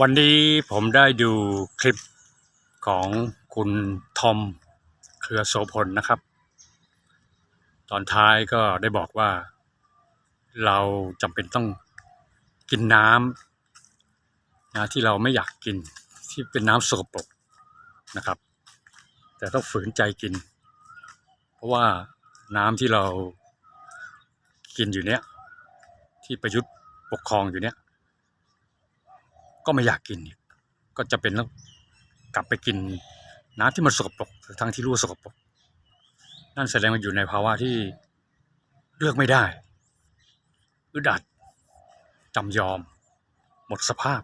วันนี้ผมได้ดูคลิปของคุณทอมเครือโสพลนะครับ ตอนท้ายก็ได้บอกว่า เราจำเป็นต้องกินน้ำนะที่เราไม่อยากกินที่เป็นน้ำสกปรกนะครับ แต่ต้องฝืนใจกิน เพราะว่าน้ำที่เรากินอยู่เนี้ยที่ประยุทธ์ปกครองอยู่เนี้ย ก็ไม่อยากกินอีกก็จะเป็นต้องกลับไปกินน้ำที่มันสกปรกทั้งที่รู้ว่าสกปรกนั่นแสดงว่าอยู่ในภาวะที่เลือกไม่ได้อึดอัดจำยอม หมดสภาพ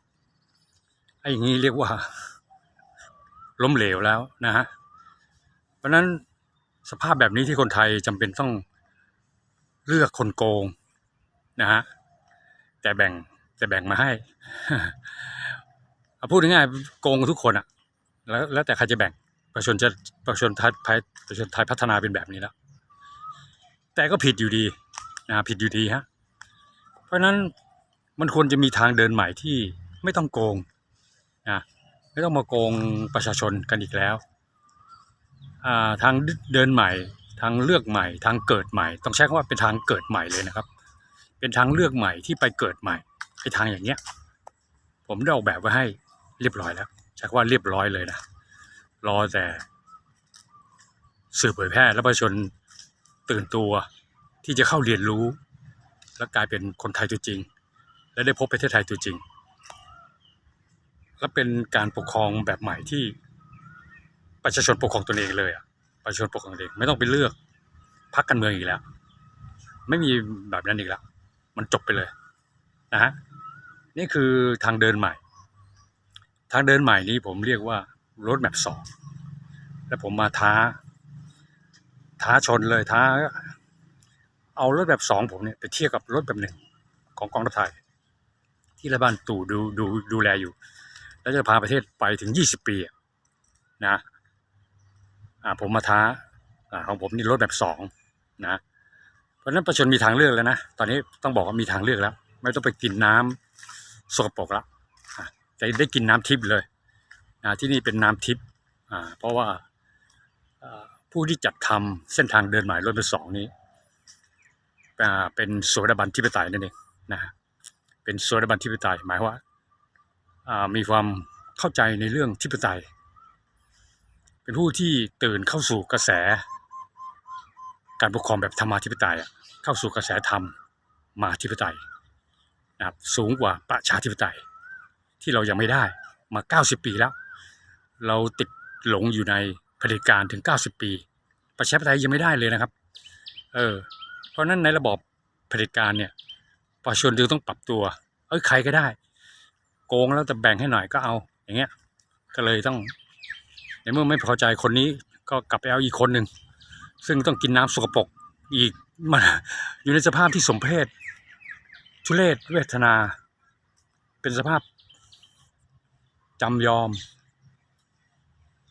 ไอ้อย่างนี้เรียกว่า ล้มเหลวแล้วนะฮะเพราะฉะนั้นสภาพแบบนี้ที่คนไทยจำเป็นต้องเลือกคนโกงนะฮะแต่แบ่ง แต่แบ่งมาให้ เอาพูดง่ายๆโกงทุกคนอะแล้วแล้วแต่ใครจะแบ่งประชาชนจะประชาชนไทยประชาชนไทยพัฒนาเป็นแบบนี้แล้ว แต่ก็ผิดอยู่ดีนะผิดอยู่ดีฮะเพราะฉะนั้นมันควรจะมีทางเดินใหม่ที่ไม่ต้องโกงนะไม่ต้องมาโกงประชาชนกันอีกแล้วทางเดินใหม่ ทางเลือกใหม่ ทางเกิดใหม่ ต้องใช้คำว่าเป็นทางเกิดใหม่เลยนะครับ เป็นทางเลือกใหม่ที่ไปเกิดใหม่ ไอ้ทางอย่างเนี้ย ผมได้ออกแบบไว้ให้เรียบร้อยแล้วใช้คำว่าเรียบร้อยเลยนะรอแต่สื่อเผยแพร่และประชาชนตื่นตัวที่จะเข้าเรียนรู้ และกลายเป็นคนไทยตัวจริง และได้พบประเทศไทยตัวจริง และเป็นการปกครองแบบใหม่ที่ประชาชนปกครองตนเองเลยอะประชาชนปกครองตนเองไม่ต้องไปเลือกพรรคการเมืองอีกแล้ว ไม่มีแบบนั้นอีกแล้ว มันจบไปเลยนะฮะ นี่คือทางเดินใหม่ ทางเดินใหม่นี้ผมเรียกว่ารถแมพสองและผมมาท้า ท้าชนเลยท้า เอารถแบบสองผมเนี่ยไปเทียบกับรถแบบหนึ่งของกองทัพไทย ที่รัฐบาลตู่ดูดูดูแลอยู่ แล้วจะพาประเทศไปถึงยี่สิบปีนะอ่าผมมาท้าอ่าของผมนี่รถแบบสองนะเพราะนั้นประชาชนมีทางเลือกแล้วนะ ตอนนี้ต้องบอกว่ามีทางเลือกแล้ว ไม่ต้องไปกินน้ำ สกปรกละจะได้กินน้ำทิพย์เลยที่นี่เป็นน้ำทิพย์เพราะว่าผู้ที่จัดทำเส้นทางเดินหมายรถเป็นสองนี้เป็นโสดาบันทิปไตยนั่นเองนะเป็นโสดาบันทิปไตยหมายว่ามีความเข้าใจในเรื่องทิปไตย เป็นผู้ที่ตื่นเข้าสู่กระแส การปกครองแบบธรรมาธิปไตยเข้าสู่กระแสธรรมมาธิปไตย นะครับสูงกว่าประชาธิปไตย ที่เรายังไม่ได้มา 90 ปีแล้ว เราติดหลงอยู่ในเผด็จการถึง 90 ปี ประชาธิปไตยยังไม่ได้เลยนะครับเออเพราะฉะนั้นในระบอบเผด็จการเนี่ยประชาชนจึงต้องปรับตัวเอ้ยใครก็ได้ โกงแล้วแต่แบ่งให้หน่อยก็เอาอย่างเงี้ยก็เลยต้องในเมื่อไม่พอใจคนนี้ก็กลับไปเอาอีกคนหนึ่งซึ่งต้องกินน้ำสกปรกอีกมันอยู่ในสภาพที่สมเพศ ทุเลศเวทนา เป็นสภาพจำยอม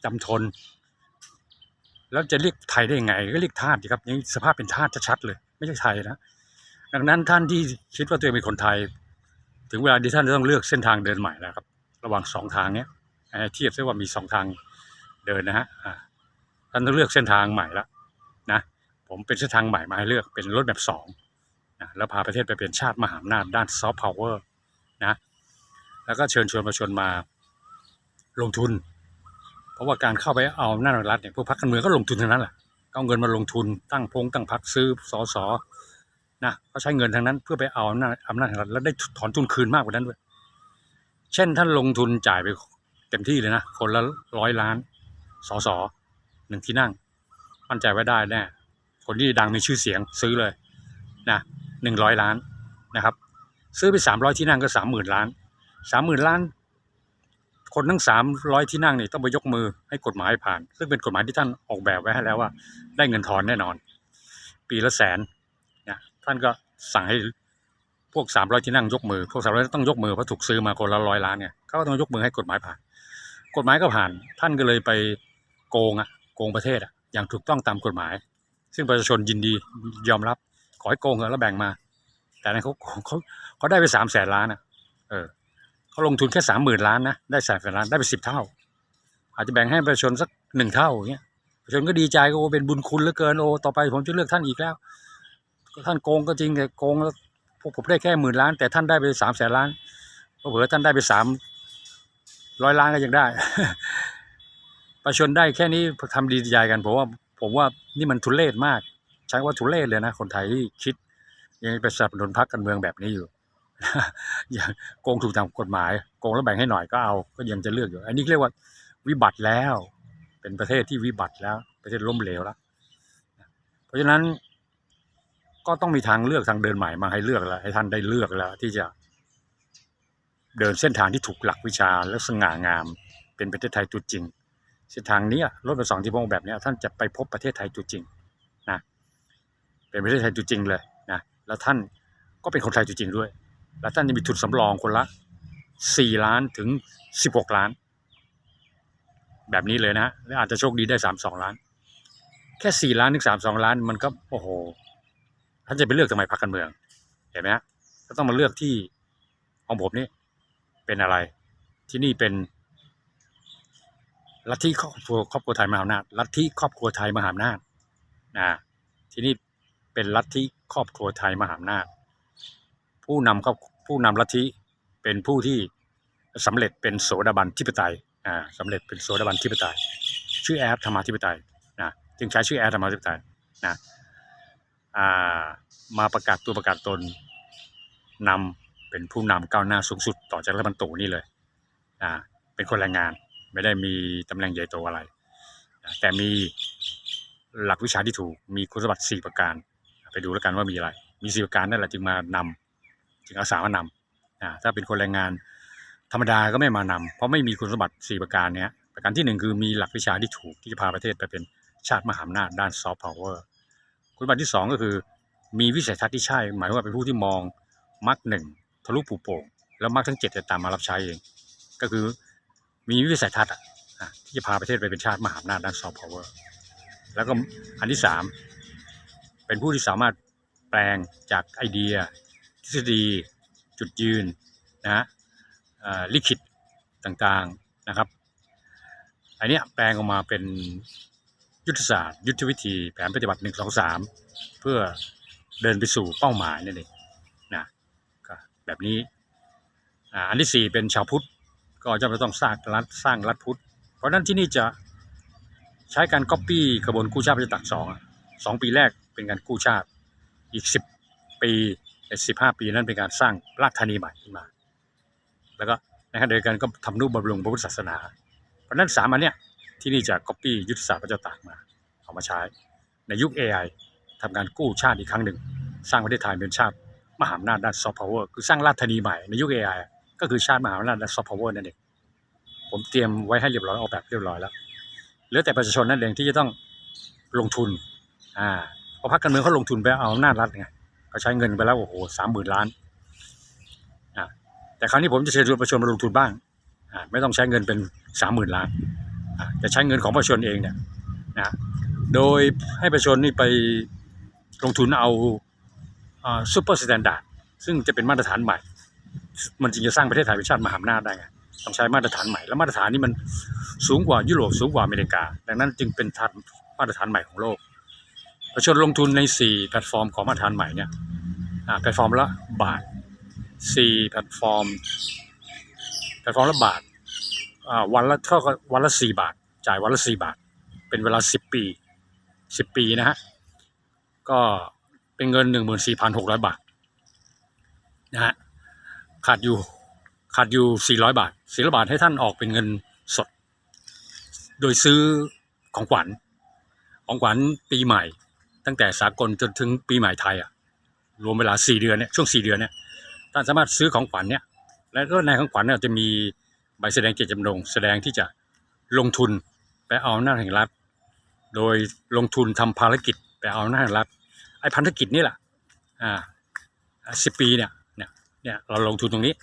จำทน แล้วจะเรียกไทยได้ยังไง ก็เรียกทาสดีครับนี่สภาพเป็นทาสชัดๆเลย ไม่ใช่ไทยนะดังนั้นท่านที่คิดว่าตัวเองเป็นคนไทย ถึงเวลาที่ท่านจะต้องเลือกเส้นทางเดินใหม่แล้วครับ ระหว่างสองทางเนี้ยเทียบซิว่ามีสองทางเดินนะฮะท่านต้องเลือกเส้นทางใหม่ละนะผมเป็นเส้นทางใหม่มาให้เลือกเป็นรถแบบสอง นะแล้วพาประเทศไปเป็นชาติมหาอำนาจด้านซอฟต์พาวเวอร์นะแล้วก็เชิญชวนประชาชนมาลงทุน เพราะว่าการเข้าไปเอาอำนาจรัฐเนี่ยพวกพรรคการเมืองก็ลงทุนทั้งนั้นแหละก็เอาเงินมาลงทุนตั้งพงตั้งพรรคซื้อสอสอนะเขาใช้เงินทั้งนั้นเพื่อไปเอาอำนาจอำนาจรัฐแล้วได้ถอนทุนคืนมากกว่านั้นด้วย เช่นท่านลงทุนจ่ายไปเต็มที่เลยนะคนละร้อยล้านสอสอหนึ่งที่นั่งมั่นใจไว่าได้แน่คนที่ดังมีชื่อเสียงซื้อเลยนะ หนึ่งร้อยล้านนะครับ ซื้อไปสามร้อยที่นั่งก็สามหมื่นล้านสามหมื่นล้าน คนทั้งสามร้อยที่นั่งนี่ต้องไปยกมือให้กฎหมายผ่าน ซึ่งเป็นกฎหมายที่ท่านออกแบบไว้ให้แล้วว่า ได้เงินทอนแน่นอน ปีละแสนนะท่านก็สั่งให้พวกสามร้อยที่นั่งยกมือ พวกสามร้อยต้องยกมือเพราะถูกซื้อมาคนละร้อยล้านเนี่ยเขาก็ต้องยกมือให้กฎหมายผ่าน กฎหมายก็ผ่าน ท่านก็เลยไปโกงอะโกงประเทศอะอย่างถูกต้องตามกฎหมาย ซึ่งประชาชนยินดียอมรับ ขอให้โกงเถอะแล้วแบ่งมา แต่นั้นเขาเขาเขาได้ไปสามแสนล้านอะเออเขาลงทุนแค่สามหมื่นล้านนะได้แสนล้านได้ไปสิบเท่า อาจจะแบ่งให้ประชาชนสักหนึ่งเท่าอย่างเงี้ยประชาชนก็ดีใจก็โอ้เป็นบุญคุณเหลือเกินโอ้ต่อไปผมจะเลือกท่านอีกแล้วท่านโกงก็จริงแต่โกงแล้วพวกผมได้แค่หมื่นล้าน แต่ท่านได้ไปสามแสนล้านเผื่อท่านได้ไปสามร้อยล้านก็ยังได้ ประชาชนได้แค่นี้ทำดีใจกันผมว่า ผมว่านี่มันทุเรศมาก ใช้ว่าทุเรศเลยนะ คนไทยที่คิด ยังไปสนับสนุนพรรคการเมืองแบบนี้อยู่อย่างโกงถูกตามกฎหมาย โกงแล้วแบ่งให้หน่อยก็เอา ก็ยังจะเลือกอยู่ อันนี้เรียกว่าวิบัติแล้ว เป็นประเทศที่วิบัติแล้ว ประเทศล้มเหลวแล้ว เพราะฉะนั้นก็ต้องมีทางเลือกทางเดินใหม่มาให้เลือกแล้วให้ท่านได้เลือกแล้ว ที่จะ เดินเส้นทางที่ถูกหลักวิชาและสง่างาม เป็นประเทศไทยตัวจริง เส้นทางนี้รถไฟสองที่พงแบบนี้ท่านจะไปพบประเทศไทยตัวจริง เป็นประเทศไทยจริงเลยนะแล้วท่านก็เป็นคนไทยจริงด้วย แล้วท่านจะมีทุนสำรองคนละสี่ล้านถึงสิบหกล้าน แบบนี้เลยนะฮะและอาจจะโชคดีได้สามสองล้าน แค่สี่ล้านถึงสามสองล้านมันก็โอ้โหท่านจะไปเลือกทำไมพรรคการเมืองเห็นไหมฮะก็ต้องมาเลือกที่ของผมนี่เป็นอะไร ที่นี่เป็นลัทธิครอบครัวครอบครัวไทยมหาอำนาจลัทธิครอบครัวไทยมหาอำนาจนะที่นี่ เป็นลัทธิครอบครัวไทยมหาอำนาจ ผู้นำครอบผู้นำลัทธิเป็นผู้ที่สำเร็จเป็นโสดาบันทิปไตยอ่าสำเร็จเป็นโสดาบันทิปไตย ชื่อแอดธรรมาธิปไตยนะจึงใช้ชื่อแอดธรรมาธิปไตยนะอ่ามาประกาศตัวประกาศตนนำเป็นผู้นำก้าวหน้าสูงสุดต่อจากรัฐบาลตู่นี่เลยอ่าเป็นคนแรงงานไม่ได้มีตำแหน่งใหญ่โตอะไร แต่มีหลักวิชาที่ถูกมีคุณสมบัติสี่ประการ ไปดูแล้วกันว่ามีอะไร มีสี่ประการนั่นแหละจึงมานำจึงอาสามานำอ่าถ้าเป็นคนแรงงานธรรมดาก็ไม่มานำเพราะไม่มีคุณสมบัติสี่ประการเนี้ยประการที่หนึ่งคือมีหลักวิชาที่ถูกที่จะพาประเทศไปเป็นชาติมหาอำนาจด้านซอฟต์พาวเวอร์คุณสมบัติที่สองก็คือ มีวิสัยทัศน์ที่ใช่ หมายว่าเป็นผู้ที่มองมรรคหนึ่งทะลุปูโป่งแล้วมรรคทั้งเจ็ดจะตามมารับใช้เองก็คือมีวิสัยทัศน์ที่จะพาประเทศไปเป็นชาติมหาอำนาจด้านซอฟต์พาวเวอร์แล้วก็อันที่สาม เป็นผู้ที่สามารถแปลงจากไอเดีย ทฤษฎี จุดยืนนะฮะลิขิตต่างๆนะครับอันเนี้ยแปลงออกมาเป็นยุทธศาสตร์ ยุทธวิธีแผนปฏิบัติหนึ่งสองสามเพื่อเดินไปสู่เป้าหมายนั่นเองนะก็แบบนี้อันที่สี่เป็นชาวพุทธก็จะต้องสร้างรัฐสร้างรัฐพุทธ เพราะนั้นที่นี่จะใช้การก๊อปปี้กระบวนกู้ชาติประชาธิปไตักสอง สองปีแรกเป็นการกู้ชาติ อีกสิบปีสิบห้าปีนั้นเป็นการสร้างรากธานีใหม่ขึ้นมา แล้วก็ในขณะเดียกันก็ทำนุบำรุงพระพุทธศาสนา เพราะนั้นสามอันเนี้ยที่นี่จะ copy ยุทธศาสตร์พระเจ้าตากมา เอามาใช้ ในยุค AI ทำการกู้ชาติอีกครั้งหนึ่ง สร้างประเทศไทยเป็นชาติ มหาอำนาจด้านซอฟต์พาวเวอร์คือสร้างราชธานีใหม่ในยุค AI อก็คือชาติมหาอำนาจด้านซอฟต์พาวเวอร์นั่นเองผมเตรียมไว้ให้เรียบร้อยออกแบบเรียบร้อยแล้วเหลือแต่ประชาชนนั่นเองที่จะต้องลงทุน อ่าเพราพรรคการเมืองเขาลงทุนไปเอาอำนาจรัฐไงเขาใช้เงินไปแล้วโอ้โหสามหมื่นล้านแต่คราวนี้ผมจะเชิญชวนประชาชนมาลงทุนบ้างอ่าไม่ต้องใช้เงินเป็นสามหมื่นล้านอ่าจะใช้เงินของประชาชนเองเนี่ยนะโดยให้ประชาชนนี่ไปลงทุนเอาซูเปอร์สแตนดาร์ดซึ่งจะเป็นมาตรฐานใหม่ มันจึงจะสร้างประเทศไทยเป็นชาติมหาอำนาจได้ไงต้องใช้มาตรฐานใหม่ แล้วมาตรฐานนี้มันสูงกว่ายุโรปสูงกว่าอเมริกา ดังนั้นจึงเป็นมาตรฐานใหม่ของโลก ประชาชนลงทุนในสี่แพลตฟอร์มของมาตรฐานใหม่เนี่ยแพลตฟอร์มละบาทสี่แพลตฟอร์ม แพลตฟอร์มละบาทวันละเท่ากับวันละสี่บาท จ่ายวันละสี่บาท เป็นเวลาสิบปีสิบปีนะฮะ ก็เป็นเงินหนึ่งหมื่นสี่พันหกร้อยบาทนะฮะขาดอยู่ขาดอยู่สี่ร้อยบาทสี่ร้อยบาทให้ท่านออกเป็นเงินสด โดยซื้อของขวัญของขวัญปีใหม่ ตั้งแต่สากลจนถึงปีใหม่ไทยอะรวมเวลาสี่เดือนเนี่ยช่วงสี่เดือนเนี่ยท่านสามารถซื้อของขวัญเนี่ยและก็ในของขวัญเนี่ยจะมีใบแสดงเจตจำนง แสดงที่จะลงทุนไปเอาหน้าแห่งรัฐ โดยลงทุนทำภารกิจไปเอาหน้าแห่งรัฐไอ้พันธกิจนี่แหละอ่าสิบปีเนี่ยเนี่ยเนี่ยเราลงทุนตรงนี้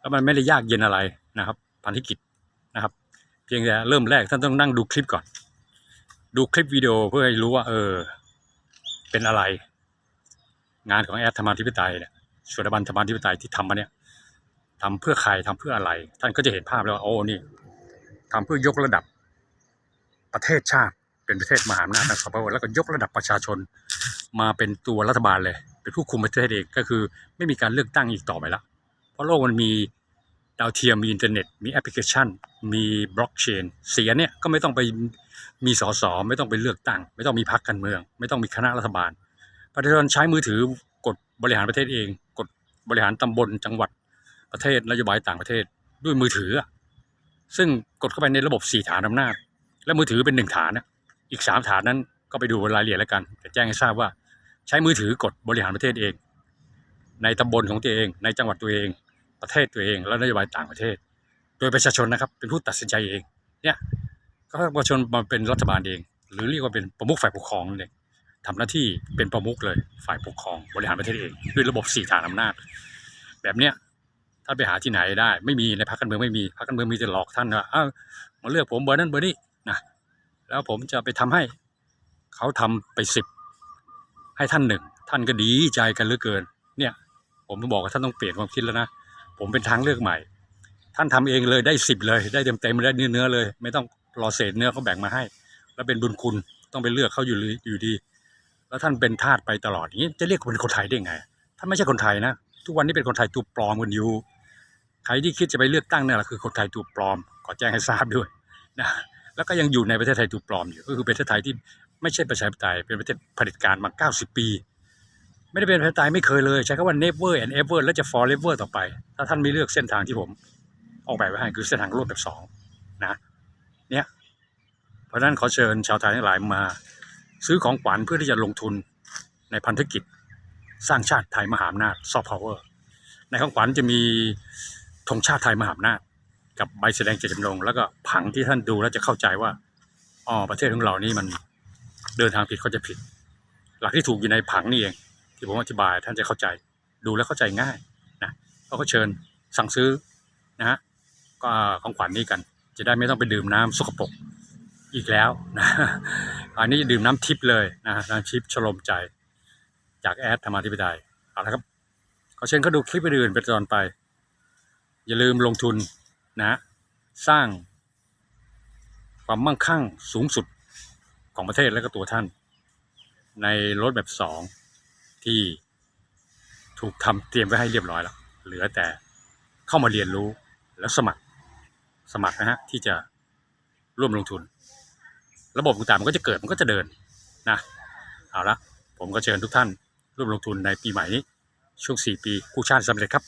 แล้วมันไม่ได้ยากเย็นอะไรนะครับพันธกิจนะครับ เพียงแต่เริ่มแรกท่านต้องนั่งดูคลิปก่อน ดูคลิปวิดีโอเพื่อให้รู้ว่าเออ เป็นอะไร งานของแอดธรรมาธิปไตยเนี่ยสถาบันธรรมาธิปไตยที่ทำมาเนี่ยทำเพื่อใครทำเพื่ออะไร ท่านก็จะเห็นภาพแล้วว่าโอ้นี่ทำเพื่อยกระดับประเทศชาติ เป็นประเทศมหาอำนาจนะครับแล้วก็ยกระดับประชาชนมาเป็นตัวรัฐบาลเลย เป็นผู้คุมประเทศเองก็คือ ไม่มีการเลือกตั้งอีกต่อไปแล้วเพราะโลกมันมี ดาวเทียมมีอินเทอร์เน็ต มีแอปพลิเคชัน มีบล็อกเชนเสียเนี่ยก็ไม่ต้องไปมีสสไม่ต้องไปเลือกตั้ง ไม่ต้องมีพรรคการเมือง ไม่ต้องมีคณะรัฐบาล ประชาชนใช้มือถือกดบริหารประเทศเอง กดบริหารตำบลจังหวัดประเทศนโยบายต่างประเทศด้วยมือถืออะซึ่งกดเข้าไปในระบบสี่ฐานอำนาจ และมือถือเป็นหนึ่งฐานนะอีกสามฐานนั้นก็ไปดูรายละเอียดแล้วกันแต่แจ้งให้ทราบว่า ใช้มือถือกดบริหารประเทศเอง ในตำบลของตัวเอง ในจังหวัดตัวเอง ประเทศตัวเอง และนโยบายต่างประเทศ โดยประชาชนนะครับเป็นผู้ตัดสินใจเองเนี่ยก็ประชาชนมาเป็นรัฐบาลเอง หรือเรียกว่าเป็นประมุขฝ่ายปกครองนั่นเองทำหน้าที่เป็นประมุขเลยฝ่ายปกครองบริหารประเทศเอง ด้วยระบบสี่ฐานอำนาจ แบบเนี้ยท่านไปหาที่ไหนได้ ไม่มีในพรรคการเมืองไม่มีพรรคการเมืองมีแต่หลอกท่านว่าอ้าวมาเลือกผมเบอร์นั้นเบอร์นี้นะแล้วผมจะไปทำให้เขาทำไปสิบให้ท่านหนึ่งท่านก็ดีใจกันเหลือเกิน เนี่ย ผมบอกว่าท่านต้องเปลี่ยนความคิดแล้วนะ ผมเป็นทางเลือกใหม่ ท่านทำเองเลยได้สิบเลย ได้เต็มเต็มได้เนื้อเนื้อเลย ไม่ต้องรอเศษเนื้อเขาแบ่งมาให้ แล้วเป็นบุญคุณต้องไปเลือกเขาอยู่เลยอยู่ดี แล้วท่านเป็นทาสไปตลอดอย่างนี้จะเรียกเป็นคนไทยได้ไงท่านไม่ใช่คนไทยนะ ทุกวันนี้เป็นคนไทยตัวปลอมกันอยู่ใครที่คิดจะไปเลือกตั้งเนี่ยแหละคือคนไทยตัวปลอมขอแจ้งให้ทราบด้วยนะแล้วก็ยังอยู่ในประเทศไทยตัวปลอมอยู่ก็คือประเทศไทยที่ไม่ใช่ประชาธิปไตยเป็นประเทศเผด็จการมา 90 ปี ไม่ได้เป็นประชาธิปไตยไม่เคยเลย ใช้คำว่า never and ever และจะ forever ต่อไป ถ้าท่านไม่เลือกเส้นทางที่ผม ออกแบบไว้ให้คือเส้นทางโลกแบบสองนะเนี่ยเพราะนั้นขอเชิญชาวไทยทั้งหลายมา ซื้อของขวัญเพื่อที่จะลงทุนในพันธกิจ สร้างชาติไทยมหาอำนาจซอฟต์พาวเวอร์ในของขวัญจะมีธงชาติไทยมหาอำนาจกับใบแสดงเจตจำนงแล้วก็ผังที่ท่านดูแล้วจะเข้าใจว่าอ๋อประเทศของเรานี่มันเดินทางผิดเขาจะผิด หลักที่ถูกอยู่ในผังนี่เอง ที่ผมอธิบายท่านจะเข้าใจดูแล้วเข้าใจง่ายนะเขาก็เชิญสั่งซื้อนะฮะก็ของขวัญนี้กัน จะได้ไม่ต้องไปดื่มน้ำสกปรกอีกแล้วนะอันนี้ดื่มน้ำทิพย์เลยนะน้ำทิพย์ชโลมใจ จากแอดธรรมาธิปไตยเอาละครับขอเชิญเขาดูคลิปอื่นเป็นตอนไป อย่าลืมลงทุนนะสร้างความมั่งคั่งสูงสุดของประเทศและก็ตัวท่าน ในรถแบบสอง ที่ถูกทำเตรียมไว้ให้เรียบร้อยแล้ว เหลือแต่เข้ามาเรียนรู้แล้วสมัครสมัครนะฮะที่จะร่วมลงทุน ระบบต่างๆมันก็จะเกิดมันก็จะเดินนะเอาละผมก็เชิญทุกท่านร่วมลงทุนในปีใหม่นี้ ช่วง 4 ปีกู้ชาติสำเร็จครับ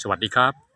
สวัสดีครับ